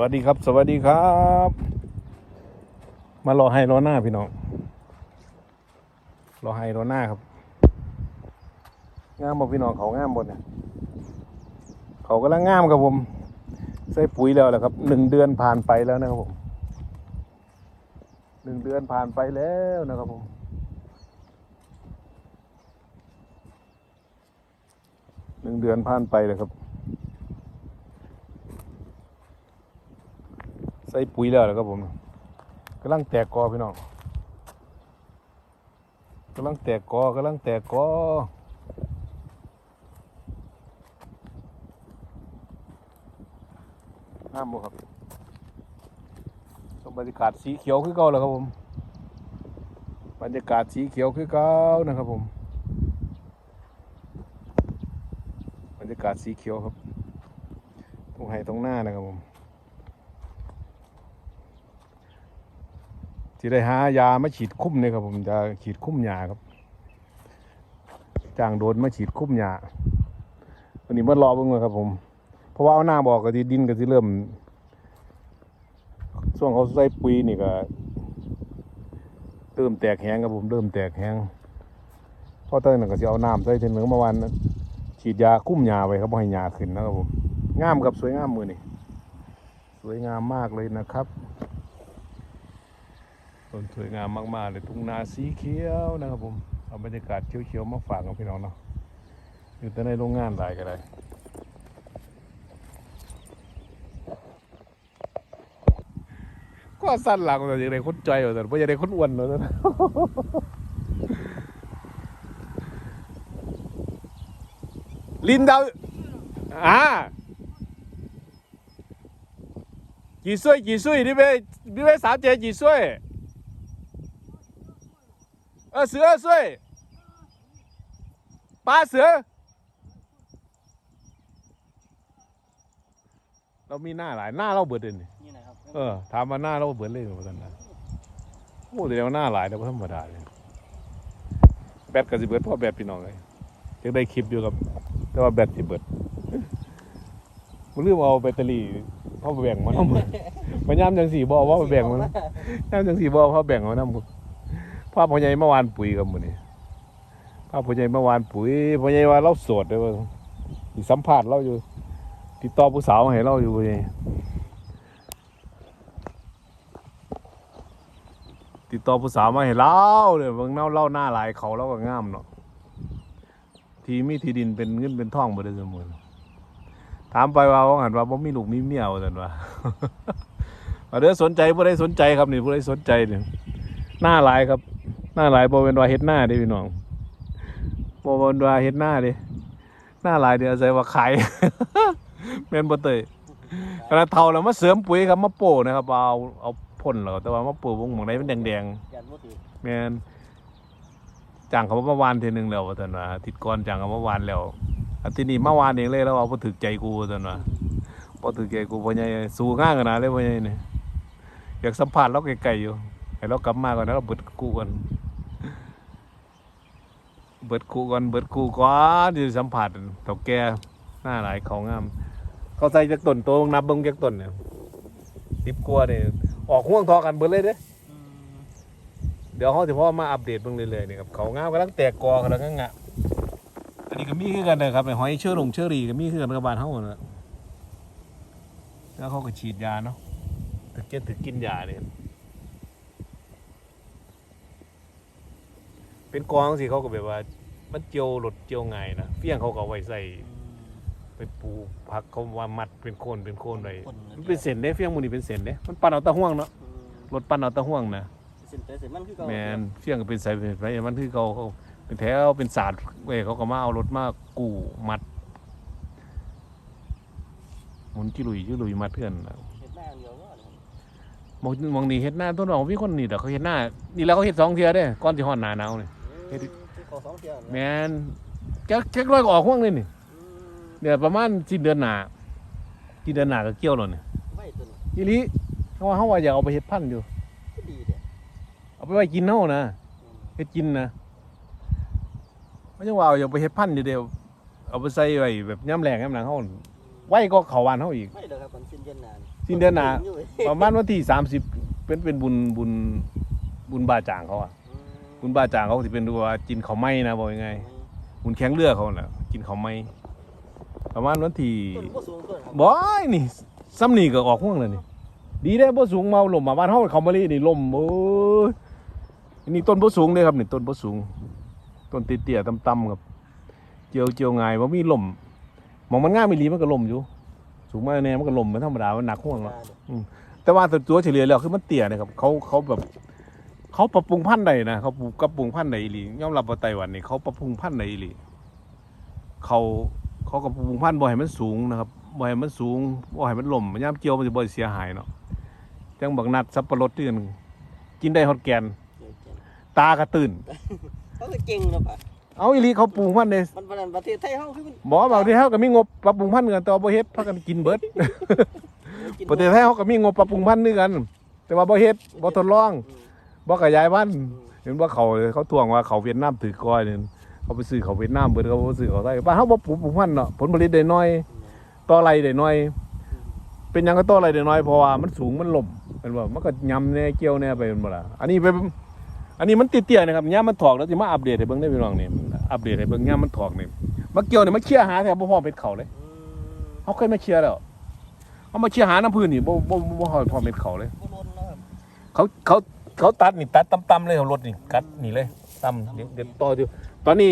วัสดีครับ สวัสดีครับ มารอให้รอหน้าพี่น้องรอให้รอหน้าครับงามบ่พี่น้องเขางามบนเนี่ยเขากำลังงามครับผมใส่ปุ๋ยแล้วแหละครับหนึ่งเดือนผ่านไปแล้วนะครับผมหนึ่งเดือนผ่านไปแล้วนะครับผมหนึ่งเดือนผ่านไปเลยครับ ส่ปุ๋ยแล้วนะครับผมกำลังแตกกอพี่น้องกำลังแตกกอกำลังแตกกอน้ำบ่ครับบรรยากาศสีเขียวคือเก่าแล้วครับผม บรรยากาศสีเขียวคือเก่านะครับผม บรรยากาศสีเขียวครับ ตรงไห้ตรงหน้านะครับผม ที่ได้หายามาฉีดคุ้มเนี่ยครับผมจะฉีดคุ้มหญ้าครับจ้างโดนมาฉีดคุ้มหญ้าวันนี้มารอเบิ่งเลยครับผม เพราะว่าเอาหน้าบอกกับที่ดินก็ที่เริ่มช่วงเขาใส่ปุ๋ยนี่ก็เริ่มแตกแห้งครับผมเริ่มแตกแห้งเพราะตอนนั้นก็จะเอาน้ำใส่เทนึงเมื่อวานนั้นฉีดยาคุ้มหญ้าไว้ครับบ่ให้หญ้าขึ้นนะครับผมงามครับสวยงามมือนี่สวยงามมากเลยนะครับ ต้นสวยงามมากๆเลยทุ่งนาสีเขียวนะครับผมเอาบรรยากาศเขียวๆมาฝากกับพี่น้องเนาะอยู่แต่ในโรงงานได้ก็ได้ก็สั้นหลังแต่ยังไงคนใจอยู่แต่ไม่ยังไงคนอ้วนเลยนะ ลินดา啊，几岁？几岁？你们你们小姐几岁？ 二十二岁？八十？เรามีหน้าหลายหน้าเราเบิดเลยนี่ นี่นะครับ เออถามมาหน้าเราเบิดเลยเหมือนกันนะโอ้แต่เราหน้าหลายแต่ว่าธรรมดาเลยแบตก็สิเบิดเพราะแบตพี่น้องเลยยังได้คลิปอยู่กับ แต่ว่าแบตสิเบิด มันลืมเอาแบตเตอรี่เข้าไปแบ่งมันเอามามันย่ำจังสีบอว่าไปแบ่งมันย่ำจังสีบอเพราะแบ่งมันนะ ภาพพ่อใหญ่เมื่อวานปุ๋ยกับมันนี่ภาพพ่อใหญ่เมื่อวานปุ๋ยพ่อใหญ่ว่าเราโสดเลยว่าสิสัมภาษณ์เราอยู่ ติดต่อผู้สาวให้เราอยู่พ่อใหญ่ติดต่อผู้สาวมาให้เราเลยเบิ่งเน่าเล่าหน้าหลายเขาเราก็งามเนาะทีมีที่ดินเป็นเงินเป็นทองบ่ได้สมอถามไปว่าว่าหันว่าบ่มีลูกมีเมียว่าซั่นว่าว่เด้อสนใจบ่ได้สนใจครับนี่บ่ได้สนใจเนี่ยหน้าหลายครับ หน้าหลายบเป็นว่าเฮ็ดหน้าด้พี่น้องบ่เป็นว่าเฮ็ดหน้าด้หน้าหลายเดี๋ยวอาศัยว่าขายแม่นบเตยขณะเฒ่าแล้วมาเสริมปุ๋ยครับมาโป้นะครับเอาเอาพ่นแล้วแต่ว่ามาโป้วงหม่องใดมันแดงๆยันว่าถือแมนจ้างเขาเมื่อวานทีหนึ่งแล้วว่าท่านว่าอาทิตย์ก่อนจ้างเขาเมื่อวานแล้วอาทิตย์นี้เมื่อวานเองเลยแล้วว่าพอถึกใจกูว่าท่านว่าพอถึกใจกูพ่อใหญ่สู้ง่ายขนาดเลยพ่อใหญ่เนี่ยอยากสัมผัสเราไกลๆอยู่ให้เรากลับมาก่อนนะเราเบิดกูก่อน เบิดกูก่อนเบิดกูก่อนที่สัมผัสเต่าแก่หน้าหลายขางงาม เขาใส่จากต้นโตวนับเบิ้งจากต้นเนี่ยสิบกว่าเนี่ยออกห่วงทอกันเบิดเลยเด้เดี๋ยวเขาจะพ่อมาอัปเดตเบิ่งเรื่อยๆนี่ครับเขางามกำลังแตกกอกำลังงะอันนี้ก็มีคือกันนะครับไอ้หอยเชื้อลงเชื้อรีก็มีคือกันกับบานเฮานั่นแหละแล้วเขาก็ฉีดยาเนาะถึกเก็ตถึกกินยาเนี่ย เป็นกองสิเขาก็แบบว่า มันเจียวรถเจียวไงายนะเฟี้ยงเขาก็เอาไว้ใส่ไปปูผักเขาว่ามัดเป็นโคนเป็นโคนไว้มันเป็นเส้นเด้เฟี้ยงหมูนี่เป็นเส้นเด้มันปั่นเอาแตะห่วงเนาะรถปั่นเอาแตะห่วงนะเส้นไปเส้นมันคือเก่าแมนเฟี้ยงก็เป็นสายเป็นไรมันคือเขาเขาเป็นแถวเป็นศาสตร์เว้ยเขาก็มาเอารถมากู้มัดหมุนจิลุยจิลุยมัดเพื่อนน่ะเห็ดหน้าเดียวก็มองมองนี่เฮ็ดหน้าต้นดอกมีคนนี่ดอกเขาเฮ็ดหน้านี่แล้วเขาเฮ็ดสองเทียเด้ก่อนสิฮอดหน้าหนาวนี่ เฮ็ดขอสองเที่ยวแมนแก๊กแก๊กร้อยก็ออกห่วงเลยนี่เนี่ยประมาณสิ้นเดือนหน้าสิ้นเดือนหน้าก็เกี่ยวแล้วนี่ไม่ตัวนี้อีหลีเขาว่าเขาว่าอยากเอาไปเฮ็ดพันธุ์อยู่ ก็ดีเด้เอาไปไว้กินเฮานะเฮ็ดกินนะมันยังว่าเอาอย่าไปเฮ็ดพันธุ์อยู่เดียวเอาไปใส่ไว้แบบย่ำแรงย่ำหลังเฮาไว้ก็เขาวานเฮาอีก ไม่เด้อครับมันสิ้นเดือนหน้าสิ้นเดือนหน้าอยู่ประมาณวันที่ 30 เป็นเป็นบุญบุญบุญบาจางเขาอะ อืมบุญบาจางเขาสิเป็นว่ากินข้าวไหม้นะบอกยังไงบุญแข็งเรือเขาน่ะกินข้าวไหม้ประมาณวันที่ต้นบ่สูงต้นครับบ่อยนี่ซ้ำนี่ก็ออกห่วงเลยนี่ดีได้บ่สูงเมาลมมาบ้านเฮาเขามาลีนี่ลมโอ้ยอันนี่ต้นบ่สูงเลยครับนี่ต้นบ่สูง ต้นเตี้ยๆต่ำๆครับเจียวเจียวง่ายบ่มีลมหมองมันง่ายไม่ลีมันก็ลมอยู่ สูงมาแน่มันก็ลมมันธรรมดามันหนักห่วงเนาะแต่ว่าตัวเฉลี่ยแล้วคือมันเตี้ยนะครับเขาเขาแบบ เขาปรับปรุงพันธุ์ใดนะเขาปรับปรุงพันธุ์ใดอีหลียอมรับว่าไต้หวันนี่เขาปรับปรุงพันธุ์ใดอีหลีเขาเขาก็ปรับปรุงพันธุ์บ่ให้มันสูงนะครับบ่ให้มันสูงบ่ให้มันล่มย่ามเกี่ยวมันจะบ่เสียหายเนาะจังบักนัดสับปะรดที่กันกินได้ฮอดแกน ตากระตื่นเขาก็เก่งเนาะป่ะเอาอีหลีเขาปรุงพันธุ์เด้มันมันประเทศไทยเฮาคือมันบ่บางทีเฮาก็มีงบปรับปรุงพันธุ์กันแต่ว่าบ่เฮ็ดพากันกินเบิดกินประเทศไทยเฮาก็มีงบปรับปรุงพันธุ์คือกัน แต่ว่าบ่เฮ็ดบ่ทดลองอืม บ่ขยายพันเห็นว่าเขาเขาทวงว่าเขาเวียดนามถือก้อยเนี่ยเขาไปซื้อเขาเวียดนามเบิดเขาบ่ซื้อเขาไทยบ้านเฮาบ่ปลูกปลูกพันเนาะผลผลิตได้น้อยต่อไรได้น้อย เป็นยังก็ต่อไรได้น้อยเพราะว่ามันสูงมันล่มเป็นว่ามันก็ยำแน่เกี่ยวแน่ไปเป็นบ่ล่ะอันนี้เป็นอันนี้มันติเตี้ยนะครับยามมันถอกแล้วสิมาอัปเดตให้เบิ่งได้พี่น้องนี่อัปเดตให้เบิ่งยามมันถอกนี่มาเกี่ยวเนี่ยมาเคลียหาแทบบ่พอเม็ดเขาเลยเขาเคยมาเคลียแล้วเขามาเคลียหาน้ำพื้นนี่บ่บ่บ่บ่พอเม็ดเขาเลยบ่ล้นเนาะครับเขาเขา เขาตัดนี่ตัดต่ำๆเลยเขารถนี่กัดนี่เลยต่ำเดี๋ยวเดี๋ยวต่ออยู่ตอนนี้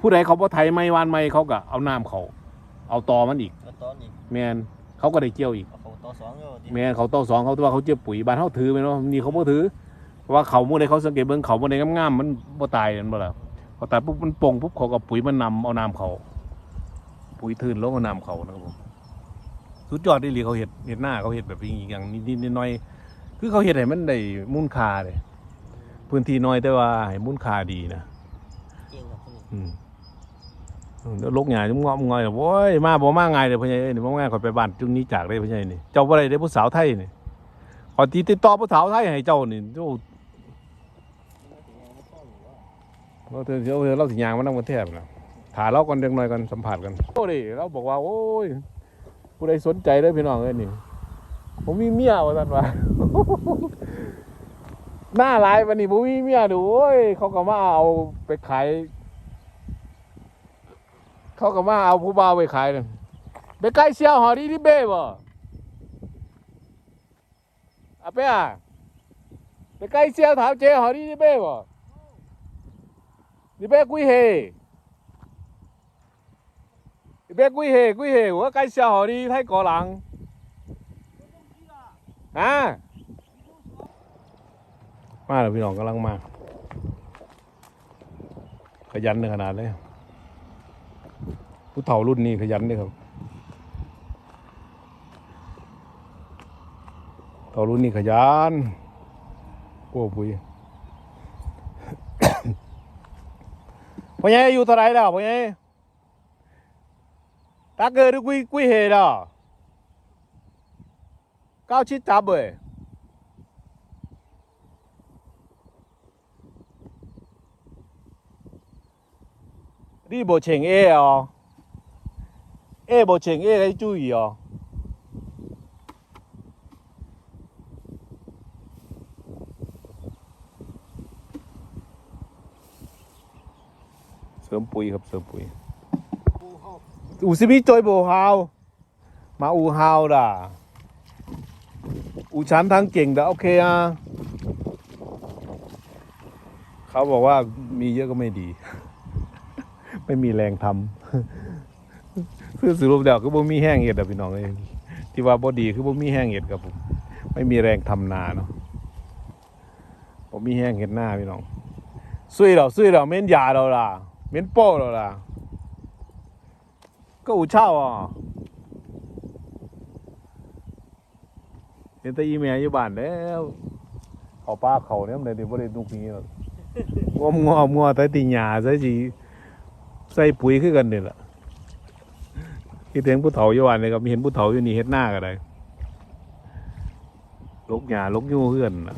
ผู้ใดเขาบ่ไถไม้วานไม้เขาก็เอาน้ำเขา เอาตอมันอีกแล้วตอนนี้แมนเขาก็ได้เกี่ยวอีก เอาเข้าต่อสองแล้วดิแมนเขาต่อสองเขาตัวเขาเจียวปุ๋ยบ้านเขาถือไปเนาะนี่เขาบ่ถือเพราะว่าเขาเมื่อใดเขาสังเกตเบิ่งเขาเมื่อใดงามๆมันบ่ตายนั่นบ่ล่ะพอตายปุ๊บมันโป่งปุ๊บเขาก็ปุ๋ยมันนำเอาน้ำเขา ปุ๋ยทืนลงเอาน้ำเขานะครับผมสุดยอดได้เลยเขาเห็ดเห็ดหน้าเขาเห็ดแบบนี้อย่างนิดๆหน้อยๆ คือเขาเห็ดให้มันได้มูลค่าเลยพื้นที่น้อยแต่ว่าให้มูลค่าดีนะเก่งครับคนนี้อืมอืมแล้วลกหยาจุ้มงอมงอยโว้ยมาบ่มาไงายเลยพ่อใหญ่เอ้ยนี่บ่มาง่ายขอยไปบ้านจุงนี้จากได้พ่อใหญ่นี่เจ้าบ่ได้ได้ผู้สาวไทยนี่ขอติดต่อผู้สาวไทยให้เจ้านี่เจ้าเราเดี๋ยวเดี๋ยวเราสิยางมานั่งประเทศนะถาเราก่อนเด็กน้อยกันสัมผัสกันโอ้ดิเราบอกว่า โอ้ยผู้ใดสนใจเด้อพี่น้องเอ้ยนี่ผมมีเมียว่าซั่นว่า หน้าหลายวันนี้ผมมีเมียดูโอ้ยเขาก็มาเอาไปขาย เขาก็มาเอาผู้บ่าวไปขายนั่นไปไก่เสียวหอดีที่เบ้บ่อะเป้อะไปไก่เสียวถามเจหอดีที่เบ้บ่ที่เบ้กุยเฮที่เบ้กุยเฮกุยเฮว่าไก่เสียวหอดีไทยก่อหลังฮะ มาแล้วพี่น้องกำลังมา ขยันในขนาดเลย ผู้เฒ่ารุ่นนี้ขยันเด้อครับเฒ่ารุ่นนี้ขยันโอ้ปุยพ่อใหญ่อยู่เท่าไหรแล้วพ่อใหญ่ตาเกิดกุยกุยเฮดอะก้าวชิดจับเว้ย ปุ๋ยปูเฮาอูซิมิจอยโบฮาวมาอูฮาวด่าอูฉันทางเก่งด่าโอเคอะเขาบอกว่ามีเยอะก็ไม่ดี ไม่มีแรงทำคือสรุปแล้วคือบ่มีแห้งเห็ดอะพี่น้องเอ้ยที่ว่าบ่ดีคือบ่มีแห้งเห็ดครับผมไม่มีแรงทำนาเนาะบ่มีแห้งเห็ดหน้าพี่น้องซุยเราซุยเราเม้นยาเราล่ะเม้นโป้เราล่ะก็อูเช่าอะเห็นแต่อีเมลอยู่บ้านแล้วเขาป้าเขาเนี่ยมันได้บ่ได้นุกนี้หรอกงอมงอมงอแต่ติหญ้าใส่สิ ใส่ปุ๋ยคือกันนี่ล่ะคิดถึงผู้เฒ่าอยู่วันเลยครับมีเห็นผู้เฒ่าอยู่นี่เฮ็ดหน้าก็ได้ลกหญ้าลกยู่เพื่อนน่ะ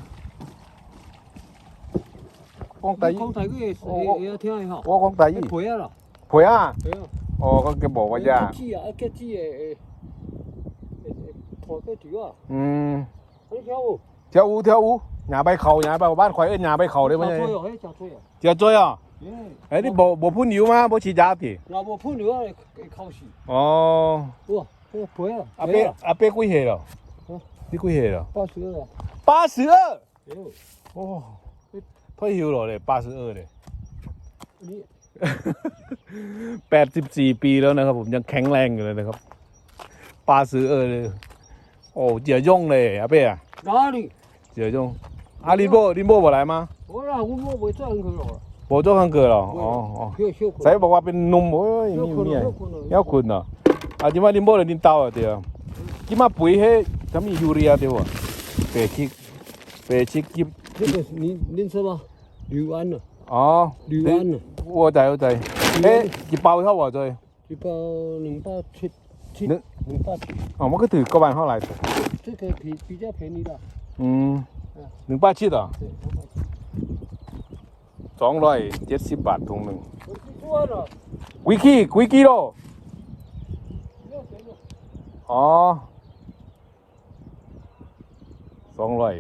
กองไตของไทยก็เอโอ้เอเที่ยวให้เฮาโอ้กองไตไอ้ปุ๋ยอะเหรอผวยอะเอออ๋อก็แกบอกว่าหญ้าขี้อะแค่ขี้เอถอดไปถืออะอืมอันนี้เจ้าเที่ยวอูเที่ยวอูหญ้าใบเขาหญ้าใบบ้านข่อยเอิ้นหญ้าใบเขาได้บ่จัใช่ช่วยอะเฮ้ยจัช่วยอะเจียจ้อยอะ เอ้ย เอ้ยนี่บ่บ่พ่นอยู่มาบ่ฉีดยาติ เราบ่พูดเหนือไอ้เข้าสิ อ๋อ 哇，这个不要， อาเป้อาเป้กุยเฮเหรอนี่กุยเฮเหรอ 八十个， 82 哎呦， โอ้เท่าหิวเหรอเลย82เลย 你84 ปีแล้วนะครับ ผมยังแข็งแรงอยู่เลยนะครับ82เลยโอ้เจียย่งเลยอาเป้อะ 哪里？ เจียย่งอาลินโบลินโบบ่来吗我那我我我 这很可了， บ่做ข้างเกิดเหรออ๋ออ๋อ 小小可 ใส่บอกว่าเป็นหนุ่มโอ้ย 小 มี 可 เมีย 了，小可了， เย้าคุณเหรออาจิมาลินโบเลยดินเตาอ่ะเดียวกิมาปุ๋ยให้ทำมียูเรียเดียวอ่ะเปชิกเปชิกกิบ 这个您您说吧，绿湾呢， อ๋อ 绿湾呢， วัวใจวัวใจเอ๊ะกี่เปาเท่าบ่จอย 一包两包七七能两包七， อ๋อมันก็ถือกระบาลเท่าไหร่ 这个比比较便宜的， อืมหนึ่งป้าชิดเหรอ 对，两包七。 สองร้อยเจ็ดสิบบาทถุงหนึ่งวิกี้วิกี้โลอ๋อสองร้อย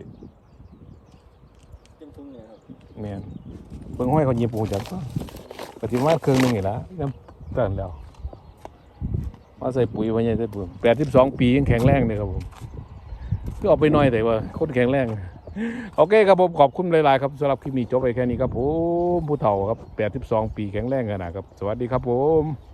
เมียนเบิ่งห้อยเขาเย็บปูจักปฏิมาเครื่องนึงอีกแล้วยัเตั้งแล้วมาใส่ปุ๋ยวันนี้ใส่ปุ๋ยแปดสิบสองปียังแข็งแรงเลยครับผมก็เอาไปน้อยแต่ว่าโคตรแข็งแรง โอเคครับผมขอบคุณหลาย ๆ ครับสำหรับคลิปนี้จบไปแค่นี้ครับผมผู้เฒ่าครับแปดสิบสองปีแข็งแรงขนาดครับ สวัสดีครับผม